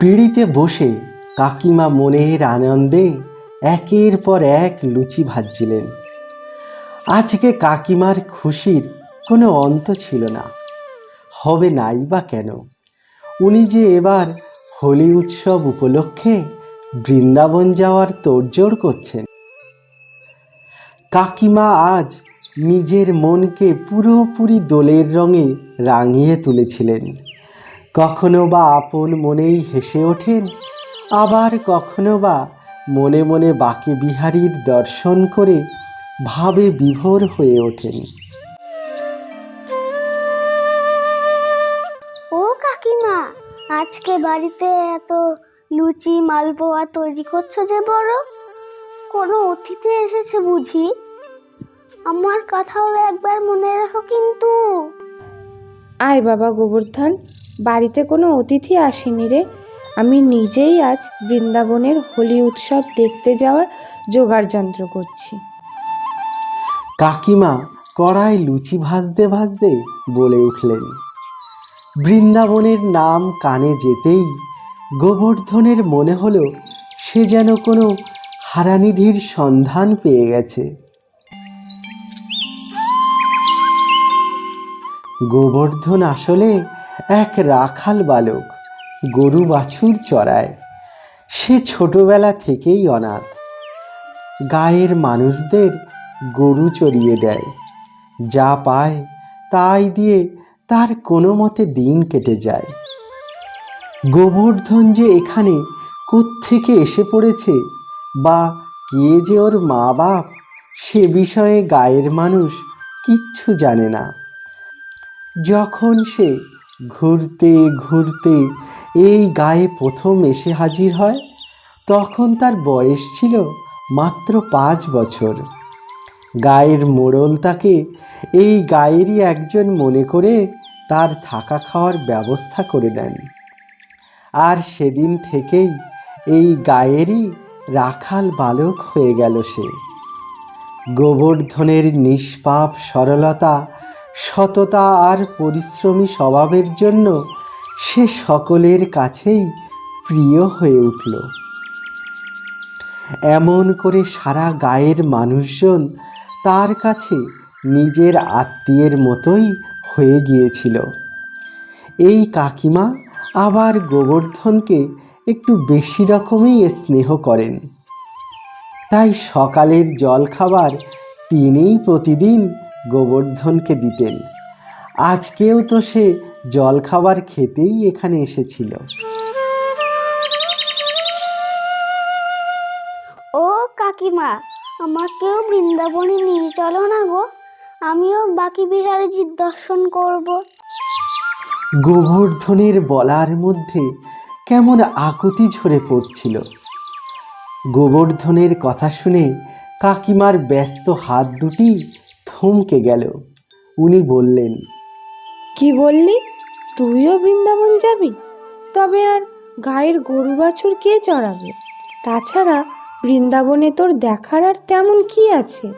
পিঁড়িতে বসে কাকিমা মনের আনন্দে একের পর এক লুচি ভাজছিলেন। আজকে কাকিমার খুশির কোনো অন্ত ছিল না। হবে নাই বা কেন? উনি যে এবার হোলি উৎসব উপলক্ষে বৃন্দাবন যাওয়ার তোড়জোড় করছেন। কাকিমা আজ নিজের মনকে পুরোপুরি দোলের রঙে রাঙিয়ে তুলেছিলেন। কখনো বা আপন মনেই হেসে ওঠেন, আবার কখনো বা মনে মনে বাকি বিহারীর দর্শন করে ভাবে বিভোর হয়ে ওঠেন। ও কাকিমা, আজকে বাড়িতে এত লুচি মালপোয়া তৈরি করছ যে বড়? কোনো অতিথি এসেছে বুঝি? আমার কথাও একবার মনে রাখো কিন্তু। আয় বাবা গোবর্ধন বাড়িতে কোনো অতিথি আসেনি রে। আমি নিজেই আজ বৃন্দাবনের হোলি উৎসব দেখতে যাওয়ার জোগাড় যন্ত্র করছি। কাকিমা কড়াই লুচি ভাজতে ভাজতে বলে উঠলেন বৃন্দাবনের নাম কানে যেতেই গোবর্ধনের মনে হলো সে যেন কোনো হারানিধির সন্ধান পেয়ে গেছে। গোবর্ধন আসলে এক রাখাল বালক, গরু বাছুর চড়ায়। সে ছোটবেলা থেকেই অনাথ। গায়ের মানুষদের গরু চড়িয়ে দেয়। যা পায় তাই দিয়ে তার কোনো মতে দিন কেটে যায়। গোবর্ধন যে এখানে কোত্থেকে এসে পড়েছে বা কে যে ওর মা বাপ সে বিষয়ে গায়ের মানুষ কিচ্ছু জানে না। যখন সে ঘুরতে ঘুরতে এই গায়ে প্রথম এসে হাজির হয়, তখন তার বয়স ছিল মাত্র পাঁচ বছর। গায়ের মোড়ল তাকে এই গায়েরই একজন মনে করে তার থাকা খাওয়ার ব্যবস্থা করে দেন। আর সেদিন থেকেই এই গায়েরই রাখাল বালক হয়ে গেল সে। গোবর্ধনের নিষ্পাপ সরলতা সততা আর পরিশ্রমী স্বভাবের জন্য সে সকলের কাছেই প্রিয় হয়ে উঠল। এমন করে সারা গায়ের মানুষজন তার কাছে নিজের আত্মীয়ের মতোই হয়ে গিয়েছিল। এই কাকিমা আবার গোবর্ধনকে একটু বেশি রকমই স্নেহ করেন। তাই সকালের জলখাবার তিনিই প্রতিদিন গোবর্ধনকে দিতেন। আজকেও তো সে জলখাবার খেতেই এখানে এসেছিল। ও কাকিমা আমাকেও বৃন্দাবনে নিয়ে চলো না গো। আমিও বাকি বিহারে বিহারীজির দর্শন করব। গোবর্ধনের বলার মধ্যে কেমন আকুতি ঝরে পড়ছিল। গোবর্ধনের কথা শুনে কাকিমার ব্যস্ত হাত দুটি থমকে গেল। উনি বললেন কি বললি? তুইও বৃন্দাবন যাবি? তবে আর গায়ের গরু বাছুর কে চড়াবে? তাছাড়া বৃন্দাবনে তোর দেখার আর তেমন কি আছে?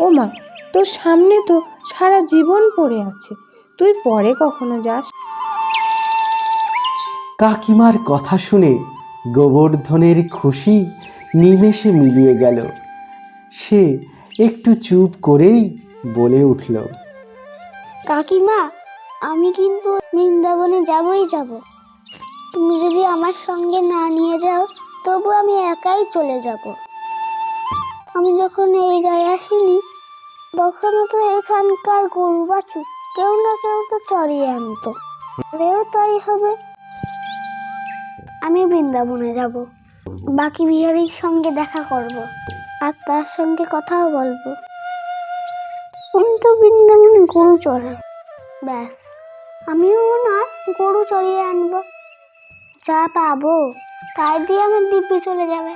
ওমা তোর সামনে তো সারা জীবন পড়ে আছে। তুই পরে কখনো যাস? কাকিমার কথা শুনে গোবর্ধনের খুশি নিমেষে মিলিয়ে গেল। সে একটু চুপ করেই বলে উঠল। কাকিমা, আমি কিন্তু বৃন্দাবনে যাবই যাব। তুমি যদি আমার সঙ্গে না নিয়ে যাও, তবু আমি একাই চলে যাব। আমি যখন এই গায়ে আসিনি, তখনও তো এখানকার গরু বাছুর কেউ না কেউ তো চড়িয়ে আনতো। রেও তাই হবে। আমি বৃন্দাবনে যাব। বাকি বিহারীর সঙ্গে দেখা করব। আর তার সঙ্গে কথাও বলব। উনি তো বৃন্দাবনে গরু চড়ান ব্যাস, আমিও না গরু চড়িয়ে আনব। যা পাবো, তাই দিয়ে আমার দিব্যি চলে যাবে।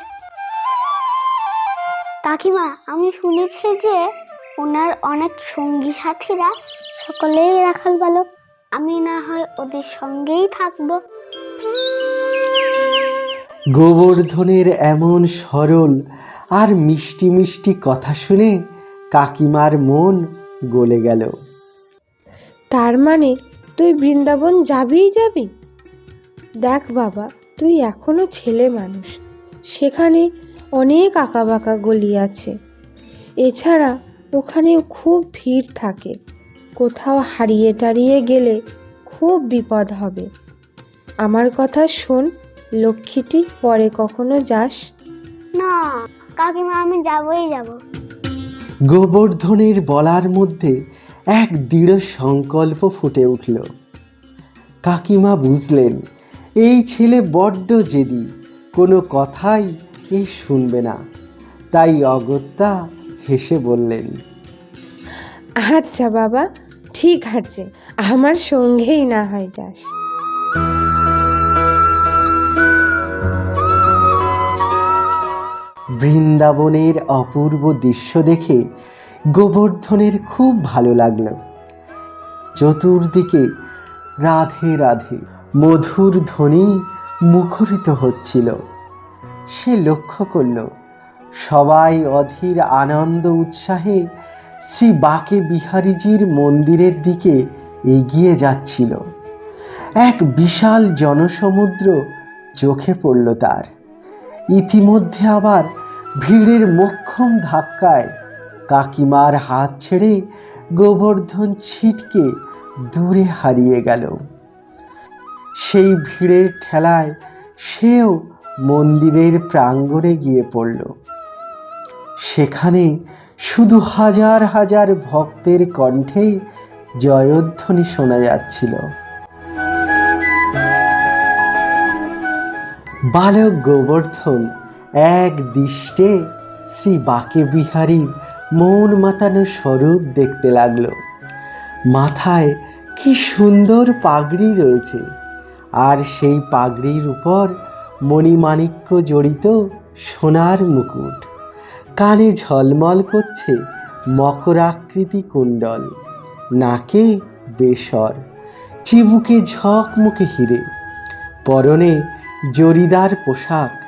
কাকিমা, আমি শুনেছি যে ওনার অনেক সঙ্গী সাথীরা সকলেই রাখাল বালক। আমি না হয় ওদের সঙ্গেই থাকব। গোবর্ধনের এমন সরল আর মিষ্টি মিষ্টি কথা শুনে কাকিমার মন গলে গেল। তার মানে তুই বৃন্দাবন যাবিই যাবি? দেখ বাবা তুই এখনও ছেলে মানুষ। সেখানে অনেক আঁকাবাঁকা গলি আছে। এছাড়া ওখানে খুব ভিড় থাকে। কোথাও হারিয়ে টারিয়ে গেলে খুব বিপদ হবে। আমার কথা শোন লক্ষ্মীটি পরে কখনো যাস? না কাকিমা আমি যাবই যাব। গোবর্ধনের বলার মধ্যে এক দৃঢ় সংকল্প ফুটে উঠল। কাকিমা বুঝলেন, এই ছেলে বড্ড জেদি, কোনো কথাই এ শুনবে না। তাই অগত্যা হেসে বললেন আচ্ছা বাবা, ঠিক আছে, আমার সঙ্গেই না হয় যাস। বৃন্দাবনের অপূর্ব দৃশ্য দেখে গোবর্ধনের খুব ভালো লাগল। চতুর্দিকে রাধে রাধে মধুর ধ্বনি মুখরিত হচ্ছিল। সে লক্ষ্য করল, সবাই অধীর আনন্দ উৎসাহে শ্রী বাকে বিহারীজির মন্দিরের দিকে এগিয়ে যাচ্ছিল। এক বিশাল জনসমুদ্র চোখে পড়ল তার। ইতিমধ্যে আবার ভিড়ের মোক্ষম ধাক্কায় কাকিমার হাত ছেড়ে গোবর্ধন ছিটকে দূরে হারিয়ে গেল। সেই ভিড়ের ঠেলায় সেও মন্দিরের প্রাঙ্গণে গিয়ে পড়ল। সেখানে শুধু হাজার হাজার ভক্তের কণ্ঠে জয়ধ্বনি শোনা যাচ্ছিল। বালক গোবর্ধন এক দৃষ্টে শ্রী বাকে বিহারীর মন মাতানো স্বরূপ দেখতে লাগল। মাথায় কি সুন্দর পাগড়ি রয়েছে। আর সেই পাগড়ির উপর মণিমাণিক্য জড়িত সোনার মুকুট। কানে ঝলমল করছে মকরাকৃতি কুণ্ডল। নাকে বেসর, চিবুকে ঝকমুকে হিরে। পরনে জরিদার পোশাক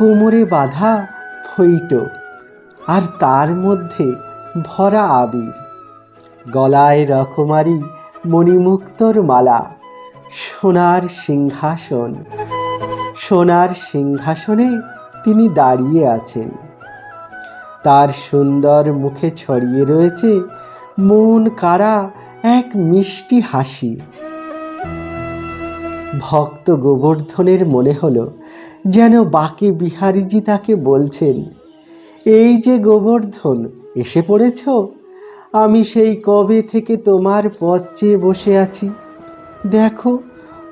কোমরে বাঁধা ফৈট আর তার মধ্যে ভরা আবির। গলায় রকমারি মণিমুক্তর মালা, সোনার সিংহাসন। সোনার সিংহাসনে তিনি দাঁড়িয়ে আছেন। তার সুন্দর মুখে ছড়িয়ে রয়েছে মন কাড়া এক মিষ্টি হাসি। ভক্ত গোবর্ধনের মনে হলো যেন বাকে বিহারীজি তাকে বলছেন, এই যে গোবর্ধন, এসে পড়েছ? আমি সেই কবে থেকে তোমার পথ চেয়ে বসে আছি। দেখো,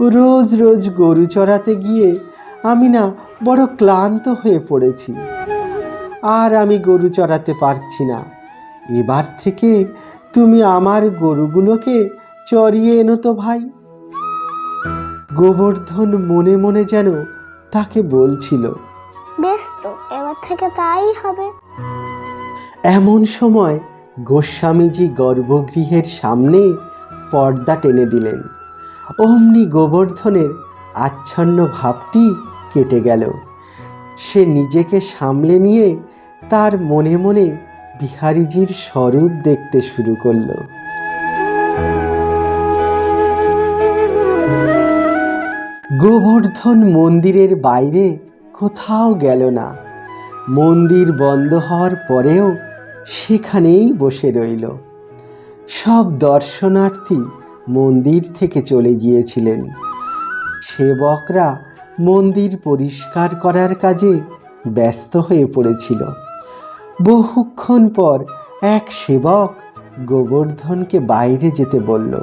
রোজ রোজ গরু চড়াতে গিয়ে আমি না বড় ক্লান্ত হয়ে পড়েছি। আর আমি গরু চড়াতে পারছি না। এবার থেকে তুমি আমার গরুগুলোকে চড়িয়ে এনো তো ভাই। গোবর্ধন মনে মনে যেন তাকে বলছিল বেশ তো এবার থেকে তাই হবে। এমন সময় গোস্বামীজি গর্ভগৃহের সামনে পর্দা টেনে দিলেন। অমনি গোবর্ধনের আচ্ছন্ন ভাবটি কেটে গেল। সে নিজেকে সামলে নিয়ে তার মনে মনে বিহারীজির স্বরূপ দেখতে শুরু করল। গোবর্ধন মন্দিরের বাইরে কোথাও গেল না। মন্দির বন্ধ হওয়ার পরেও সেখানেই বসে রইল। সব দর্শনার্থী মন্দির থেকে চলে গিয়েছিলেন। সেবকরা মন্দির পরিষ্কার করার কাজে ব্যস্ত হয়ে পড়েছিল। বহুক্ষণ পর এক সেবক গোবর্ধনকে বাইরে যেতে বলল।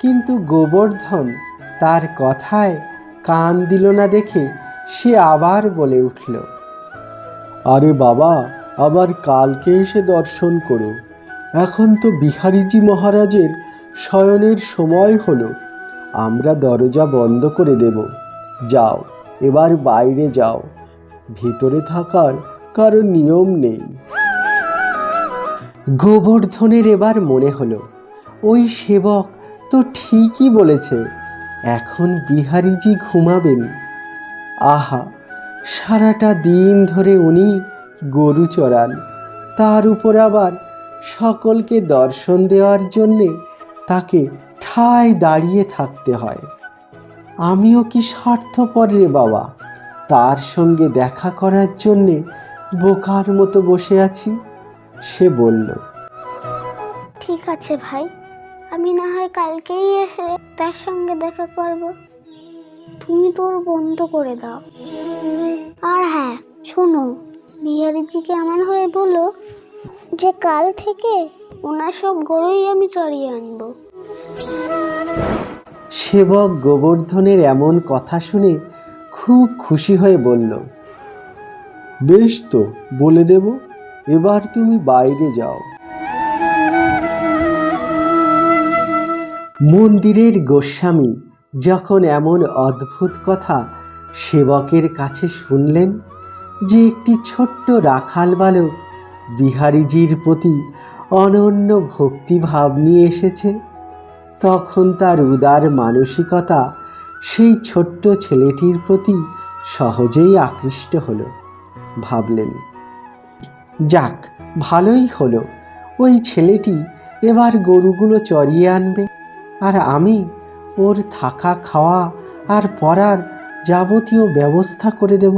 কিন্তু গোবর্ধন তার কথায় কান দিল না দেখে সে আবার বলে উঠল, আরে বাবা, আবার কালকে এসে দর্শন করো। এখন তো বিহারীজি মহারাজের শয়নের সময় হলো। আমরা দরজা বন্ধ করে দেব। যাও, এবার বাইরে যাও। ভিতরে থাকার কারও নিয়ম নেই। গোবর্ধনের এবার মনে হলো, ওই সেবক তো ঠিকই বলেছে। এখন বিহারীজি ঘুমাবেন। আহা, সারাটা দিন ধরে উনি গরু চড়ান। তার উপর আবার সকলকে দর্শন দেওয়ার জন্যে তাকে ঠায় দাঁড়িয়ে থাকতে হয়। আমিও কি স্বার্থপর রে বাবা? তার সঙ্গে দেখা করার জন্যে বোকার মতো বসে আছি? সে বলল, ঠিক আছে ভাই। আমি না হয় কালকেই এসে তার সঙ্গে দেখা করব। তুমি তোর বন্ধ করে দাও। আর হ্যাঁ শোনো, বিহারিজিকে আমার হয়ে বলো যে কাল থেকে ওনার সব গরুই আমি চড়িয়ে আনব। সেবক গোবর্ধনের এমন কথা শুনে খুব খুশি হয়ে বলল, বেশ তো, বলে দেব, এবার তুমি বাইরে যাও। মন্দিরের গোস্বামী যখন এমন অদ্ভুত কথা সেবকের কাছে শুনলেন যে একটি ছোট্ট রাখাল বালক বিহারীজির প্রতি অনন্য ভক্তিভাব নিয়ে এসেছে, তখন তার উদার মানসিকতা সেই ছোট্ট ছেলেটির প্রতি সহজেই আকৃষ্ট হলো। ভাবলেন, যাক, ভালোই হলো, ওই ছেলেটি এবার গরুগুলো চড়িয়ে আনবে। আর আমি ওর থাকা, খাওয়া আর পড়ার যাবতীয় ব্যবস্থা করে দেব।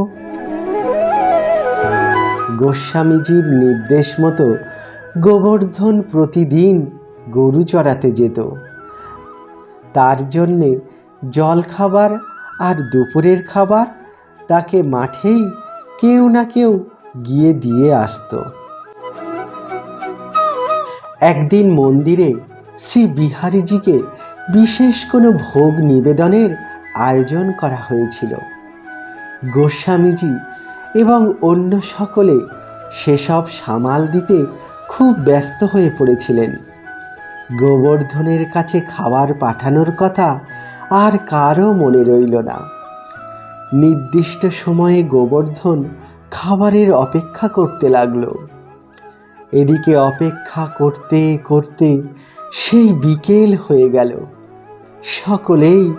গোস্বামীজির নির্দেশ মতো গোবর্ধন প্রতিদিন গরু চড়াতে যেত। তার জন্যে জল খাবার আর দুপুরের খাবার তাকে মাঠেই কেউ না কেউ গিয়ে দিয়ে আসতো। একদিন মন্দিরে শ্রী বিহারীজিকে বিশেষ কোনো ভোগ নিবেদনের আয়োজন করা হয়েছিল। গোস্বামীজি এবং অন্য সকলে সেসব সামাল দিতে খুব ব্যস্ত হয়ে পড়েছিলেন। গোবর্ধনের কাছে খাবার পাঠানোর কথা আর কারও মনে রইল না। নির্দিষ্ট সময়ে গোবর্ধন খাবারের অপেক্ষা করতে লাগল। এদিকে অপেক্ষা করতে করতে সেই বিকেল হয়ে গেল। সকলেই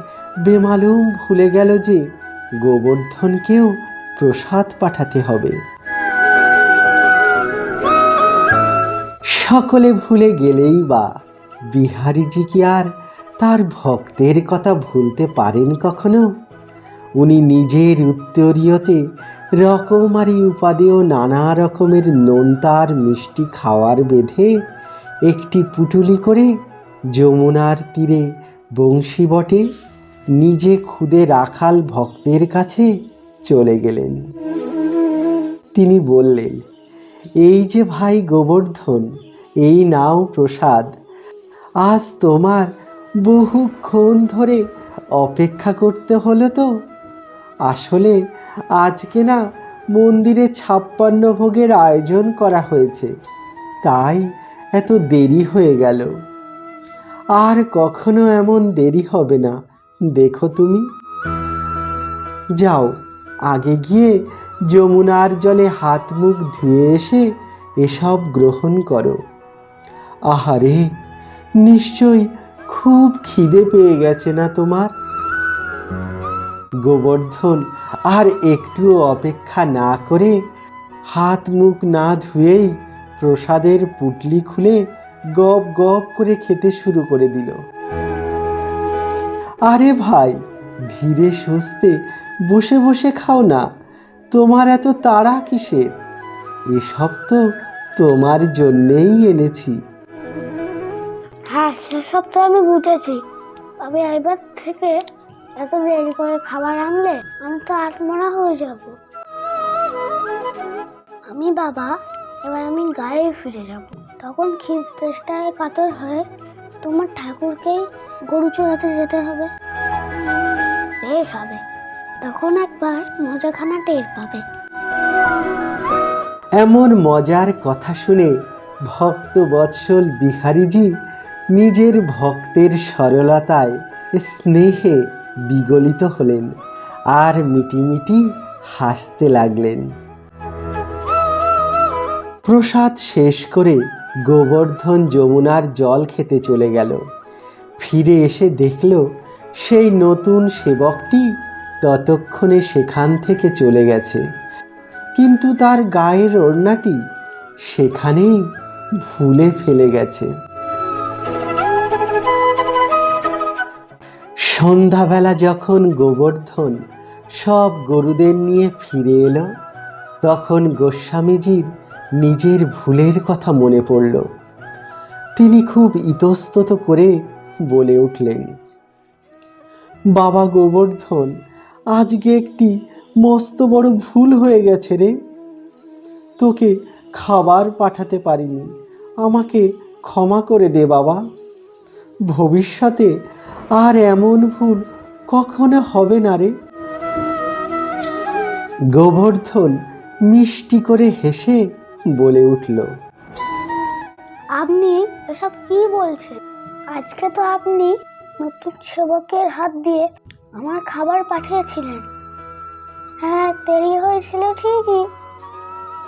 বেমালুম ভুলে গেল যে গোবর্ধনকেও প্রসাদ পাঠাতে হবে। সকলে ভুলে গেলেই বা, বিহারীজি কি আর তার ভক্তের কথা ভুলতে পারেন কখনো? উনি নিজের উত্তরীয়তে রকমারি উপাদেয় নানা রকমের নোনতার মিষ্টি খাওয়ার বেঁধে একটি পুটুলি করে যমুনার তীরে বংশী বটে নিজে খুদে রাখাল ভক্তের কাছে চলে গেলেন। তিনি বললেন, এই যে ভাই গোবর্ধন, এই নাও প্রসাদ। আজ তোমার বহুক্ষণ ধরে অপেক্ষা করতে হলো তো। আসলে আজকে না মন্দিরে ছাপ্পান্ন ভোগের আয়োজন করা হয়েছে। তাই এত দেরি হয়ে গেল। আর কখনো এমন দেরি হবে না, দেখো তুমি। যাও, আগে গিয়ে যমুনার জলে হাত মুখ ধুয়ে এসে এসব গ্রহণ করো। আহারে, নিশ্চয় খুব খিদে পেয়ে গেছে না তোমার? গোবর্ধন আর একটুও অপেক্ষা না করে হাত মুখ না ধুয়েই প্রসাদের পুটলি খুলে গপ গপ করে খেতে শুরু করে দিল। আরে ভাই, ধীরে সুস্থে বসে বসে খাও না, তোমার এত তাড়া কিসের? এসব তো তোমার জন্যেই এনেছি। হ্যাঁ সেসব তো আমি বুঝেছি। তবে এবার থেকে এত দেরি করে খাবার আনলে আমি তো আটমরা হয়ে যাব। আমি বাবা, এবার আমি গায়ে ফিরে যাব। তখন খিদ তেষ্টায় কাতর হয়ে তোমার ঠাকুরকেই গরু চড়াতে যেতে হবে। বেশ হবে। তখন একবার মজাখানা টের পাবে। এমন মজার কথা শুনে ভক্ত বৎসল বিহারীজি নিজের ভক্তের সরলতায় স্নেহে বিগলিত হলেন আর মিটিমিটি হাসতে লাগলেন। প্রসাদ শেষ করে গোবর্ধন যমুনার জল খেতে চলে গেল। ফিরে এসে দেখল সেই নতুন সেবকটি ততক্ষণে সেখান থেকে চলে গেছে। কিন্তু তার গায়ের ওড়নাটি সেখানেই ভুলে ফেলে গেছে। সন্ধ্যাবেলা যখন গোবর্ধন সব গরুদের নিয়ে ফিরে এলো, তখন গোস্বামীজির নিজের ভুলের কথা মনে পড়ল। তিনি খুব ইতস্তত করে বলে উঠলেন, বাবা গোবর্ধন, আজকে একটি মস্ত বড় ভুল হয়ে গেছে রে। তোকে খাবার পাঠাতে পারিনি। আমাকে ক্ষমা করে দে বাবা। ভবিষ্যতে আর এমন ভুল কখনো হবে না রে। গোবর্ধন মিষ্টি করে হেসে বলে উঠল, আপনি এসব কি বলছেন? আজকে তো আপনি নতুন সেবকের হাত দিয়ে আমার খাবার পাঠিয়েছিলেন। হ্যাঁ দেরি হয়েছিল ঠিকই,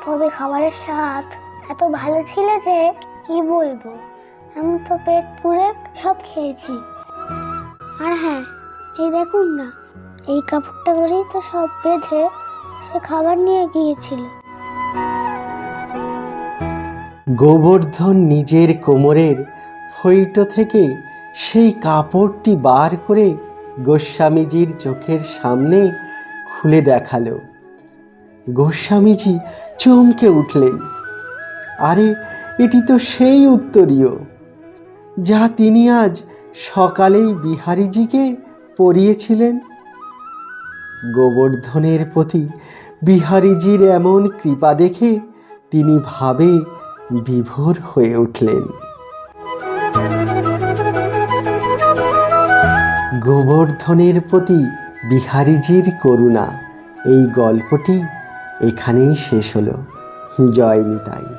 তবে খাবারের স্বাদ এত ভালো ছিল যে কি বলব? আমি তো পেট পুড়ে সব খেয়েছি। আর হ্যাঁ এই দেখুন না, এই কাপড়টা করেই তো সব বেঁধে সে খাবার নিয়ে গিয়েছিল। গোবর্ধন নিজের কোমরের ফৈটো থেকে সেই কাপড়টি বার করে গোস্বামীজির চোখের সামনে খুলে দেখাল। গোস্বামীজি চমকে উঠলেন। আরে, এটি তো সেই উত্তরীয়। যা তিনি আজ সকালেই বিহারীজিকে পড়িয়েছিলেন। গোবর্ধনের প্রতি বিহারীজির এমন কৃপা দেখে তিনি ভাবে বিভোর হয়ে উঠলেন। গোবর্ধনের প্রতি বিহারীজির করুণা, এই গল্পটি এখানেই শেষ হলো। জয় নিতাই।